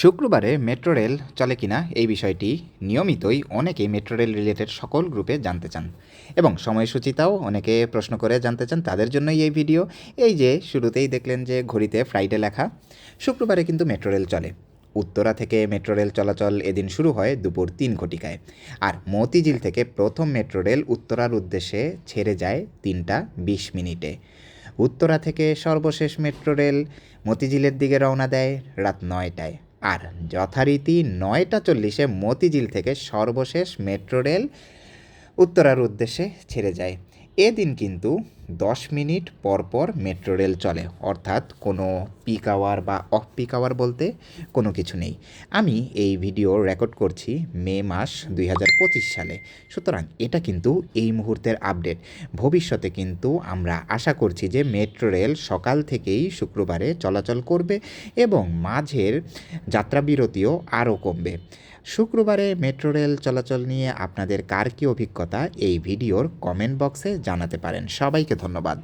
শুক্রবারে metro rail চলে কিনা এই বিষয়টি নিয়মিতই অনেকেই মেট্রো রেল রিলেটেড সকল গ্রুপে জানতে চান। এবং সময়সূচিটাও অনেকে প্রশ্ন করে জানতে চান তাদের জন্যই এই ভিডিও। এই যে শুরুতেই দেখলেন যে ঘড়িতে ফ্রাইডে লেখা, শুক্রবারে কিন্তু মেট্রো রেল চলে। উত্তরা থেকে মেট্রো রেল চলাচল এদিন শুরু হয় দুপুর তিন ঘটিকায়। আর মতিঝিল থেকে প্রথম মেট্রো রেল উত্তরার উদ্দেশ্যে ছেড়ে যায় তিনটা বিশ মিনিটে। উত্তরা থেকে সর্বশেষ মেট্রো রেল মতিঝিলের দিকে রওনা দেয় রাত নয়টায়। আর যথারীতি নয়টা চল্লিশে মতিঝিল থেকে সর্বশেষ মেট্রো রেল উত্তরার উদ্দেশ্যে ছেড়ে যায়। এদিন কিন্তু দশ মিনিট পর পর মেট্রো রেল চলে। অর্থাৎ কোনো পিক আওয়ার বা অফ পিক আওয়ার বলতে কোনো কিছু নেই। আমি এই ভিডিও রেকর্ড করছি মে মাস দুই হাজার পঁচিশ সালে। সুতরাং এটা কিন্তু এই মুহূর্তের আপডেট ভবিষ্যতে কিন্তু আমরা আশা করছি যে মেট্রো রেল সকাল থেকেই শুক্রবারে চলাচল করবে এবং মাঝের যাত্রাবিরতিও আরও কমবে। শুক্রবারে মেট্রো রেল চলাচল নিয়ে আপনাদের কার কী অভিজ্ঞতা, এই ভিডিওর কমেন্ট বক্সে জানাতে পারেন। সবাইকে ধন্যবাদ।